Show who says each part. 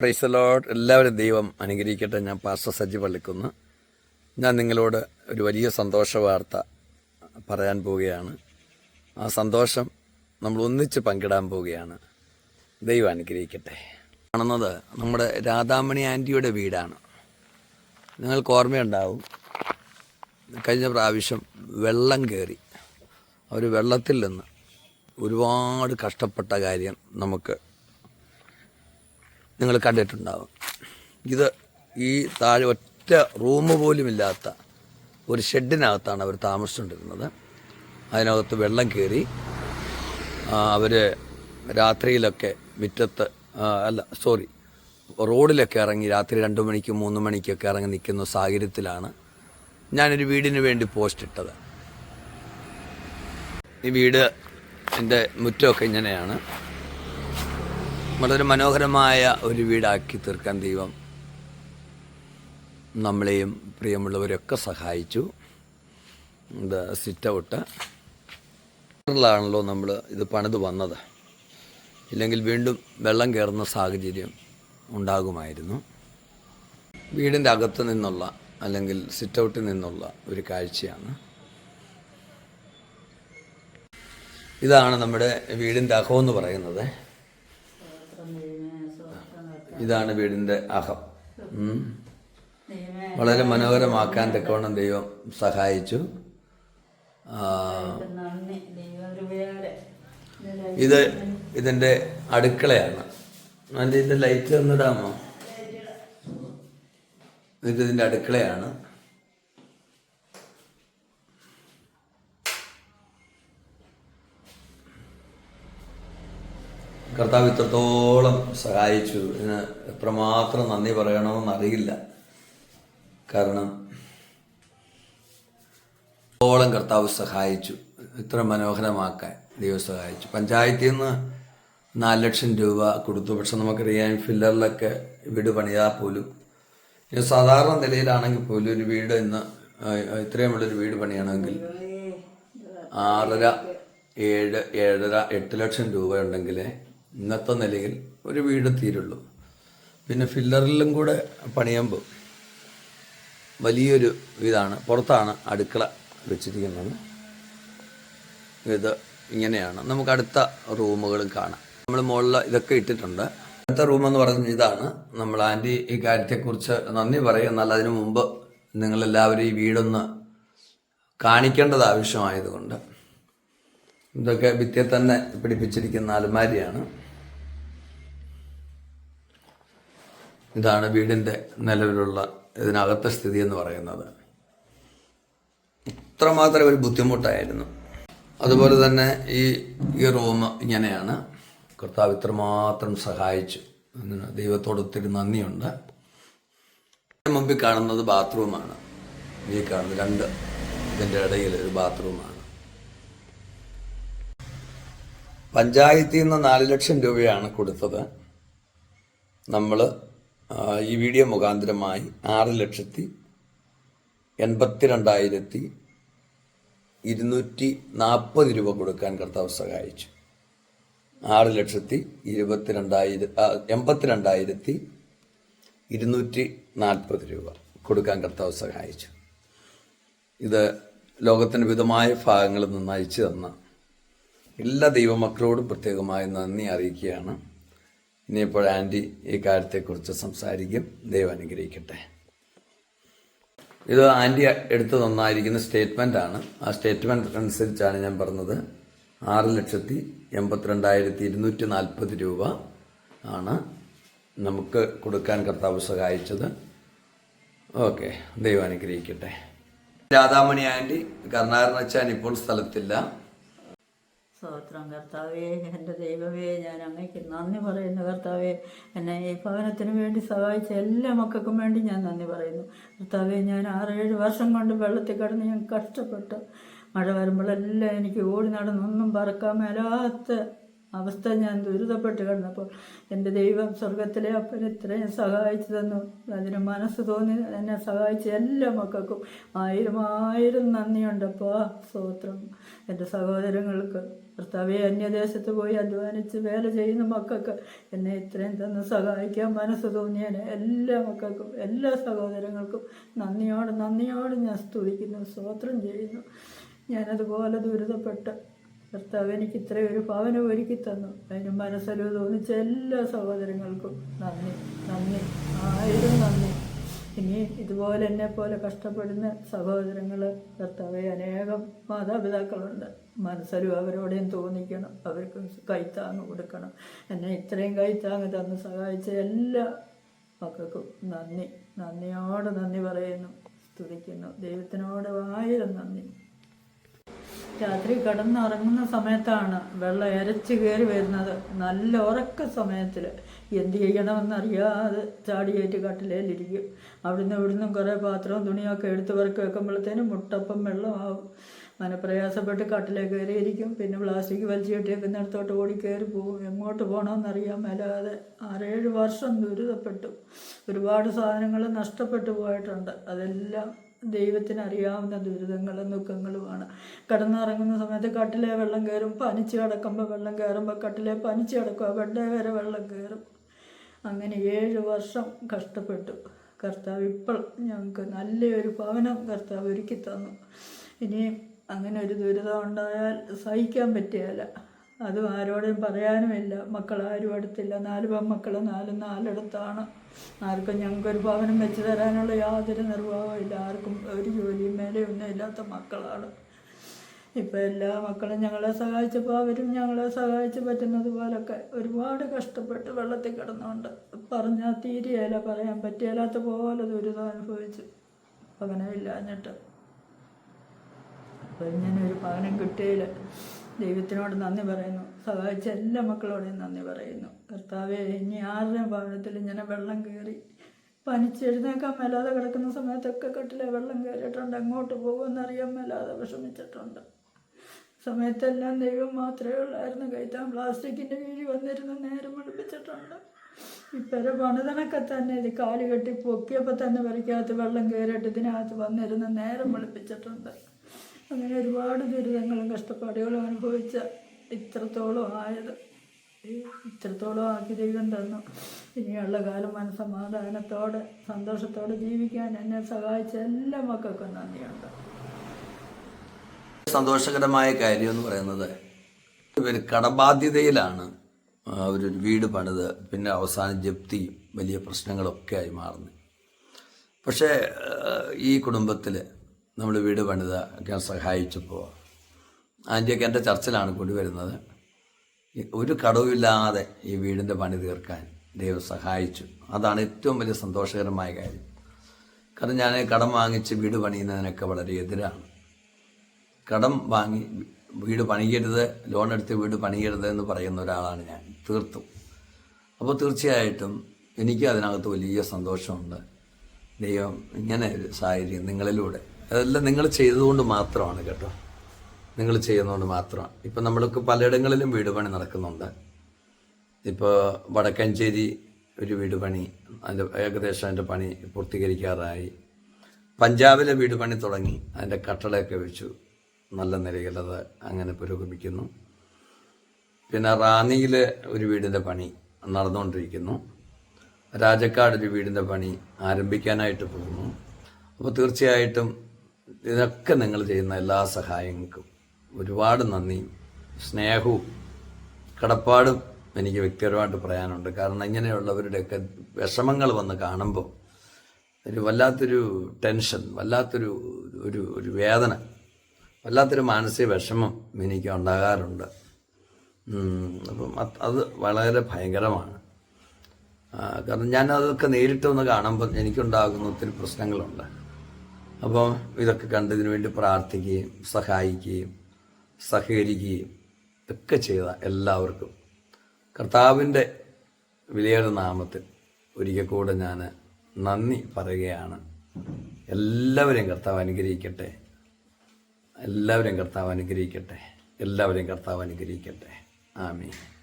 Speaker 1: Price load എല്ലാവരും ദൈവം അനുഗ്രഹിക്കട്ടെ. ഞാൻ പാസ്റ്റർ സജി പള്ളിക്കുന്ന്. ഞാൻ നിങ്ങളോട് ഒരു വലിയ സന്തോഷ വാർത്ത പറയാൻ പോവുകയാണ്. ആ സന്തോഷം നമ്മൾ ഒന്നിച്ച് പങ്കിടാൻ പോവുകയാണ്. ദൈവം അനുഗ്രഹിക്കട്ടെ. കാണുന്നത് നമ്മുടെ രാധാമണി ആന്റിയുടെ വീടാണ്. നിങ്ങൾക്ക് ഓർമ്മയുണ്ടാവും. കഴിഞ്ഞ പ്രാവശ്യം വെള്ളം കയറി. അവർ വെള്ളത്തിൽ നിന്ന് ഒരുപാട് കഷ്ടപ്പെട്ട കാര്യം നമുക്ക് നിങ്ങൾ കണ്ടിട്ടുണ്ടാവും. ഇത് ഈ താഴെ ഒറ്റ റൂം പോലുമില്ലാത്ത ഒരു ഷെഡിനകത്താണ് അവർ താമസിച്ചുകൊണ്ടിരുന്നത്. അതിനകത്ത് വെള്ളം കയറി അവർ രാത്രിയിലൊക്കെ മുറ്റത്ത് അല്ല സോറി റോഡിലൊക്കെ ഇറങ്ങി രാത്രി രണ്ട് മണിക്ക് മൂന്ന് മണിക്കൊക്കെ ഇറങ്ങി നിൽക്കുന്ന സാഹചര്യത്തിലാണ് ഞാനൊരു വീടിന് വേണ്ടി പോസ്റ്റ് ഇട്ടത്. ഈ വീട് എന്റെ മുറ്റമൊക്കെ ഇങ്ങനെയാണ്. വളരെ മനോഹരമായ ഒരു വീടാക്കി തീർക്കാൻ ദൈവം നമ്മളെയും പ്രിയമുള്ളവരൊക്കെ സഹായിച്ചു. ഇത് സിറ്റ് ഔട്ട് ാണല്ലോ നമ്മൾ ഇത് പണിത് വന്നത്. ഇല്ലെങ്കിൽ വീണ്ടും വെള്ളം കയറുന്ന സാഹചര്യം ഉണ്ടാകുമായിരുന്നു. വീടിന്റെ അകത്ത് നിന്നുള്ള അല്ലെങ്കിൽ സിറ്റ് ഔട്ടിൽ നിന്നുള്ള ഒരു കാഴ്ചയാണ്. ഇതാണ് നമ്മുടെ വീടിന്റെ അകമെന്ന് പറയുന്നത്. ഇതാണ് വീടിന്റെ അഹം. വളരെ മനോഹരമാക്കാൻ തക്കവണ്ണം ദൈവം സഹായിച്ചു. ഇത് ഇതിന്റെ അടുക്കളയാണ്. അതിന്റെ ഇതിന്റെ ലൈറ്റ് തന്നിടാമോ ഇത് ഇതിന്റെ അടുക്കളയാണ്. കർത്താവ് ഇത്രത്തോളം സഹായിച്ചു. ഇതിന് എത്രമാത്രം നന്ദി പറയണമെന്ന് അറിയില്ല. കാരണം ഇത്രത്തോളം കർത്താവ് സഹായിച്ചു. ഇത്ര മനോഹരമാക്കാൻ ദൈവം സഹായിച്ചു. പഞ്ചായത്തിൽ നിന്ന് നാല് ലക്ഷം രൂപ കൊടുത്തു. പക്ഷെ നമുക്കറിയാം ഫില്ലറിലൊക്കെ വീട് പണിതാൽ പോലും ഇനി സാധാരണ നിലയിലാണെങ്കിൽ പോലും ഒരു വീട് ഇന്ന് ഇത്രയുമുള്ളൊരു വീട് പണിയണമെങ്കിൽ ആറര ഏഴ് ഏഴര എട്ട് ലക്ഷം രൂപ ഉണ്ടെങ്കിൽ ഇന്നത്തെ നിലയിൽ ഒരു വീട് തീരുള്ളൂ. പിന്നെ ഫില്ലറിലും കൂടെ പണിയുമ്പോൾ വലിയൊരു ഇതാണ്. പുറത്താണ് അടുക്കള വെച്ചിരിക്കുന്നത്. ഇത് ഇങ്ങനെയാണ്. നമുക്ക് അടുത്ത റൂമുകളും കാണാം. നമ്മൾ മുകളിൽ ഇതൊക്കെ ഇട്ടിട്ടുണ്ട്. അടുത്ത റൂം എന്ന് പറയുന്നത് ഇതാണ്. നമ്മൾ ആന്റി ഈ കാര്യത്തെക്കുറിച്ച് നന്ദി പറയും. എന്നാൽ അതിനു മുമ്പ് നിങ്ങളെല്ലാവരും ഈ വീടൊന്ന് കാണിക്കേണ്ടത് ആവശ്യമായതുകൊണ്ട്. ഇതൊക്കെ ഭിത്തിയെ തന്നെ പിടിപ്പിച്ചിരിക്കുന്ന അലമാരിയാണ്. ഇതാണ് വീടിന്റെ നിലവിലുള്ള ഇതിനകത്തെ സ്ഥിതി എന്ന് പറയുന്നത്. ഇത്രമാത്രം ഒരു ബുദ്ധിമുട്ടായിരുന്നു. അതുപോലെ തന്നെ ഈ ഈ റൂം ഇങ്ങനെയാണ്. കർത്താവ് ഇത്രമാത്രം സഹായിച്ചു. ദൈവത്തോട് ഒത്തിരി നന്ദിയുണ്ട്. മുമ്പിൽ കാണുന്നത് ബാത്റൂമാണ്. ഈ കാണുന്നത് രണ്ട് ഇതിന്റെ ഇടയിൽ ഒരു ബാത്റൂമാണ്. പഞ്ചായത്തിൽ നിന്ന് നാല് ലക്ഷം രൂപയാണ് കൊടുത്തത്. നമ്മൾ ഈ വീഡിയോ മുഖാന്തരമായി ആറ് ലക്ഷത്തി എൺപത്തി രണ്ടായിരത്തി ഇരുന്നൂറ്റി നാൽപ്പത് രൂപ കൊടുക്കാൻ കർത്താവ് സഹായിച്ചു. ആറ് ലക്ഷത്തി ഇരുപത്തി ഇരുപത്തിരണ്ടായിരം എൺപത്തി രണ്ടായിരത്തി ഇരുന്നൂറ്റി നാൽപ്പത് രൂപ കൊടുക്കാൻ കർത്താവ് സഹായിച്ചു. ഇത് ലോകത്തിന്റെ വിധമായ ഭാഗങ്ങളിൽ നിന്ന് അയച്ചു തന്ന എല്ലാ ദൈവമക്കളോടും പ്രത്യേകമായി നന്ദി അറിയിക്കുകയാണ്. ഇനിയിപ്പോൾ ആന്റി ഈ കാര്യത്തെക്കുറിച്ച് സംസാരിക്കും. ദൈവം അനുഗ്രഹിക്കട്ടെ. ഇത് ആന്റി എടുത്തു തന്നായിരിക്കുന്ന സ്റ്റേറ്റ്മെന്റ് ആണ്. ആ സ്റ്റേറ്റ്മെന്റ് അനുസരിച്ചാണ് ഞാൻ പറഞ്ഞത്. ആറ് ലക്ഷത്തി എൺപത്തിരണ്ടായിരത്തി ഇരുന്നൂറ്റി നാൽപ്പത് രൂപ ആണ് നമുക്ക് കൊടുക്കാൻ കർത്താവ് സഹായിച്ചത്. ഓക്കെ ദൈവം അനുഗ്രഹിക്കട്ടെ. രാധാമണി ആന്റി കർണാടനച്ചാൻ ഇപ്പോൾ സ്ഥലത്തില്ല.
Speaker 2: സ്തോത്രം. കർത്താവേ എന്റെ ദൈവമേ ഞാൻ അങ്ങേക്ക് നന്ദി പറയുന്നു. കർത്താവേ എന്നെ ഈ ഭവനത്തിന് വേണ്ടി സഹായിച്ച എല്ലാ മക്കൾക്കും വേണ്ടി ഞാൻ നന്ദി പറയുന്നു. കർത്താവേ ഞാൻ ആറേഴ് വർഷം കൊണ്ട് വെള്ളത്തിൽ കിടന്ന് ഞാൻ കഷ്ടപ്പെട്ടു. മഴ വരുമ്പോഴെല്ലാം എനിക്ക് ഓടി നടന്നൊന്നും പറക്കാൻ മേലാത്ത അവസ്ഥ ഞാൻ ദുരിതപ്പെട്ട് കിടന്നപ്പോൾ എന്റെ ദൈവം സ്വർഗത്തിലെ അപ്പൻ ഇത്രയും സഹായിച്ചു തന്നു. അതിന് മനസ്സ് തോന്നി എന്നെ സഹായിച്ച എല്ലാ മക്കൾക്കും ആയിരം ആയിരം നന്ദിയുണ്ടപ്പോൾ സ്തോത്രം. എന്റെ സഹോദരങ്ങൾക്ക് ഭർത്താവെ അന്യദേശത്ത് പോയി അധ്വാനിച്ച് വേല ചെയ്യുന്ന മക്കൾക്ക് എന്നെ ഇത്രയും തന്ന് സഹായിക്കാൻ മനസ്സ് തോന്നിയതിന് എല്ലാ മക്കൾക്കും എല്ലാ സഹോദരങ്ങൾക്കും നന്ദിയോട് നന്ദിയോട് ഞാൻ സ്തുതിക്കുന്നു സ്തോത്രം ചെയ്യുന്നു. ഞാനതുപോലെ ദുരിതപ്പെട്ട് ഭർത്താവ് എനിക്ക് ഇത്രയും ഒരു ഭവനം ഒരുക്കി തന്നു. അതിന് മനസ്സലിവ് തോന്നിച്ച എല്ലാ സഹോദരങ്ങൾക്കും നന്ദി നന്ദി ആയിരം നന്ദി. ഇനി ഇതുപോലെ എന്നെ പോലെ കഷ്ടപ്പെടുന്ന സഹോദരങ്ങൾ കർത്താവെ അനേകം മാതാപിതാക്കളുണ്ട്. മനസ്സലും അവരോടെയും തോന്നിക്കണം. അവർക്ക് കൈത്താങ്ങ് കൊടുക്കണം. എന്നെ ഇത്രയും കൈത്താങ്ങ് തന്ന് സഹായിച്ച എല്ലാ മക്കൾക്കും നന്ദി നന്ദിയോട് നന്ദി പറയുന്നു സ്തുതിക്കുന്നു. ദൈവത്തിനോട് ആയിരം നന്ദി. രാത്രി കിടന്നുറങ്ങുന്ന സമയത്താണ് വെള്ളം ഇരച്ച് കയറി വരുന്നത്. നല്ല ഉറക്ക സമയത്തിൽ എന്ത് ചെയ്യണമെന്നറിയാതെ ചാടിയേറ്റ് കട്ടിലേലിരിക്കും. അവിടുന്ന് ഇവിടുന്നും കുറേ പാത്രവും തുണിയൊക്കെ എടുത്ത് വറക്കി വെക്കുമ്പോഴത്തേനും മുട്ടപ്പം വെള്ളമാവും. മനപ്രയാസപ്പെട്ട് കട്ടിലേ കയറിയിരിക്കും. പിന്നെ പ്ലാസ്റ്റിക് വലിച്ചു കെട്ടിയേക്കുന്നിടത്തോട്ട് ഓടി കയറി പോകും. എങ്ങോട്ട് പോകണമെന്നറിയാൻ മേലാതെ ആറേഴ് വർഷം ദുരിതപ്പെട്ടു. ഒരുപാട് സാധനങ്ങൾ നഷ്ടപ്പെട്ടു പോയിട്ടുണ്ട്. അതെല്ലാം ദൈവത്തിന് അറിയാവുന്ന ദുരിതങ്ങളും ദുഃഖങ്ങളുമാണ്. കിടന്നിറങ്ങുന്ന സമയത്ത് കട്ടിലെ വെള്ളം കയറും പനിച്ച് കിടക്കുമ്പോൾ വെള്ളം കയറുമ്പോൾ കട്ടിലെ പനിച്ച് കിടക്കുക ബെഡ് വരെ വെള്ളം കയറും. അങ്ങനെ ഏഴ് വർഷം കഷ്ടപ്പെട്ടു. കർത്താവ് ഇപ്പോൾ ഞങ്ങൾക്ക് നല്ലൊരു ഭവനം കർത്താവ് ഒരുക്കി തന്നു. ഇനിയും അങ്ങനെ ഒരു ദുരിതം ഉണ്ടായാൽ സഹിക്കാൻ പറ്റുകയില്ല. അതും ആരോടും പറയാനുമില്ല. ആരും അടുത്തില്ല. നാല് പെൺമക്കൾ നാലും നാലിടത്താണ്. ആർക്കും ഞങ്ങൾക്ക് ഒരു ഭവനം വെച്ച് തരാനുള്ള യാതൊരു നിർവാഹവും ഇല്ല ആർക്കും ഒരു ജോലിയും മേലെയൊന്നും ഇല്ലാത്ത മക്കളാണ്. ഇപ്പം എല്ലാ മക്കളും ഞങ്ങളെ സഹായിച്ചപ്പോൾ അവരും ഞങ്ങളെ സഹായിച്ച് പറ്റുന്നത് പോലൊക്കെ ഒരുപാട് കഷ്ടപ്പെട്ട് വെള്ളത്തിൽ കിടന്നുകൊണ്ട് പറഞ്ഞാൽ തീരെയല്ല പറയാൻ പറ്റിയല്ലാത്ത പോലെ ദുരിതം അനുഭവിച്ചു. ഭവനമില്ലാഞ്ഞിട്ട്. അപ്പം ഇങ്ങനെ ഒരു ഭവനം കിട്ടിയതിൽ ദൈവത്തിനോട് നന്ദി പറയുന്നു. സഹായിച്ച എല്ലാ മക്കളോടും നന്ദി പറയുന്നു. കർത്താവെ ഇനി ആരുടെ ഭവനത്തിൽ ഇങ്ങനെ വെള്ളം കയറി പനിച്ചെഴുന്നേക്കാൻ മേലാതെ കിടക്കുന്ന സമയത്തൊക്കെ കെട്ടിലെ വെള്ളം കയറിയിട്ടുണ്ട്. അങ്ങോട്ട് പോകുമെന്നറിയാൻ മേലാതെ വിഷമിച്ചിട്ടുണ്ട്. സമയത്തെല്ലാം ദൈവം മാത്രമേ ഉള്ളായിരുന്നു. കൈത്താൻ പ്ലാസ്റ്റിക്കിന്റെ കീഴിൽ വന്നിരുന്ന് നേരം വെളുപ്പിച്ചിട്ടുണ്ട്. ഇപ്പരെ പണിതനൊക്കെ തന്നെ ഇത് കാൽ കെട്ടി പൊക്കിയപ്പോൾ തന്നെ വരയ്ക്കകത്ത് വെള്ളം കയറിയിട്ട് ഇതിനകത്ത് വന്നിരുന്ന് നേരം വെളുപ്പിച്ചിട്ടുണ്ട്. അങ്ങനെ ഒരുപാട് ദുരിതങ്ങളും കഷ്ടപ്പാടുകളും അനുഭവിച്ച ഇത്രത്തോളം ആയത്. ഇത്രത്തോളം ആക്കി ദൈവം തന്നു. ഇനിയുള്ള കാലം മനസ്സമാധാനത്തോടെ സന്തോഷത്തോടെ ജീവിക്കാൻ എന്നെ സഹായിച്ച എല്ലാ മക്കൾക്കും നന്ദിയുണ്ട്.
Speaker 1: സന്തോഷകരമായ കാര്യം എന്ന് പറയുന്നത് ഇവർ കടബാധ്യതയിലാണ് അവരൊരു വീട് പണിത് പിന്നെ അവസാനം ജപ്തിയും വലിയ പ്രശ്നങ്ങളൊക്കെ ആയി മാറുന്നത് പക്ഷേ ഈ കുടുംബത്തിൽ നമ്മൾ വീട് പണിത ഒക്കെ സഹായിച്ചപ്പോൾ ആന്റിയൊക്കെ എന്റെ ചർച്ചിലാണ് കൊണ്ടുവരുന്നത്. ഒരു കടവുമില്ലാതെ ഈ വീടിന്റെ പണി തീർക്കാൻ ദൈവം സഹായിച്ചു. അതാണ് ഏറ്റവും വലിയ സന്തോഷകരമായ കാര്യം. കാരണം ഞാൻ കടം വാങ്ങിച്ച് വീട് പണിയുന്നതിനൊക്കെ വളരെ എതിരാണ്. കടം വാങ്ങി വീട് പണിയരുത് ലോൺ എടുത്ത് വീട് പണിയരുത് എന്ന് പറയുന്ന ഒരാളാണ് ഞാൻ തീർത്തു. അപ്പോൾ തീർച്ചയായിട്ടും എനിക്ക് അതിനകത്ത് വലിയ സന്തോഷമുണ്ട്. ദൈവം ഇങ്ങനെ ഒരു സാഹചര്യം നിങ്ങളിലൂടെ അതെല്ലാം നിങ്ങൾ ചെയ്തതുകൊണ്ട് മാത്രമാണ് കേട്ടോ. നിങ്ങൾ ചെയ്യുന്നതുകൊണ്ട് മാത്രമാണ്. ഇപ്പം നമ്മൾക്ക് പലയിടങ്ങളിലും വീട് പണി നടക്കുന്നുണ്ട്. ഇപ്പോൾ വടക്കഞ്ചേരി ഒരു വീട് പണി അതിന്റെ ഏകദേശം അതിന്റെ പണി പൂർത്തീകരിക്കാറായി. പഞ്ചാബിലെ വീട് പണി തുടങ്ങി. അതിന്റെ കട്ടളയൊക്കെ വെച്ചു. നല്ല നിലയിലത് അങ്ങനെ പുരോഗമിക്കുന്നു. പിന്നെ റാന്നിയിലെ ഒരു വീടിന്റെ പണി നടന്നുകൊണ്ടിരിക്കുന്നു. രാജക്കാട് ഒരു വീടിന്റെ പണി ആരംഭിക്കാനായിട്ട് പോകുന്നു. അപ്പോൾ തീർച്ചയായിട്ടും ഇതിനൊക്കെ നിങ്ങൾ ചെയ്യുന്ന എല്ലാ സഹായങ്ങൾക്കും ഒരുപാട് നന്ദി. സ്നേഹവും കടപ്പാടും എനിക്ക് വ്യക്തിപരമായിട്ട് പറയാനുണ്ട്. കാരണം ഇങ്ങനെയുള്ളവരുടെയൊക്കെ വിഷമങ്ങൾ വന്ന് കാണുമ്പോൾ ഒരു വല്ലാത്തൊരു ടെൻഷൻ വല്ലാത്തൊരു ഒരു ഒരു വേദന വല്ലാത്തൊരു മാനസിക വിഷമം എനിക്ക് ഉണ്ടാകാറുണ്ട്. അപ്പം അത് വളരെ ഭയങ്കരമാണ്. കാരണം ഞാൻ അതൊക്കെ നേരിട്ട് കാണുമ്പോൾ എനിക്കുണ്ടാകുന്ന ഒത്തിരി പ്രശ്നങ്ങളുണ്ട്. അപ്പോൾ ഇതൊക്കെ കണ്ടതിന് വേണ്ടി പ്രാർത്ഥിക്കുകയും സഹായിക്കുകയും സഹകരിക്കുകയും ഒക്കെ ചെയ്ത എല്ലാവർക്കും. കർത്താവിന്റെ വിലയുടെ നാമത്തിൽ ഒരിക്കൽ കൂടെ ഞാൻ നന്ദി പറയുകയാണ്. എല്ലാവരെയും കർത്താവ് അനുഗ്രഹിക്കട്ടെ. എല്ലാവരെയും കർത്താവ് അനുഗ്രഹിക്കട്ടെ. എല്ലാവരെയും കർത്താവ് അനുഗ്രഹിക്കട്ടെ. ആമീൻ.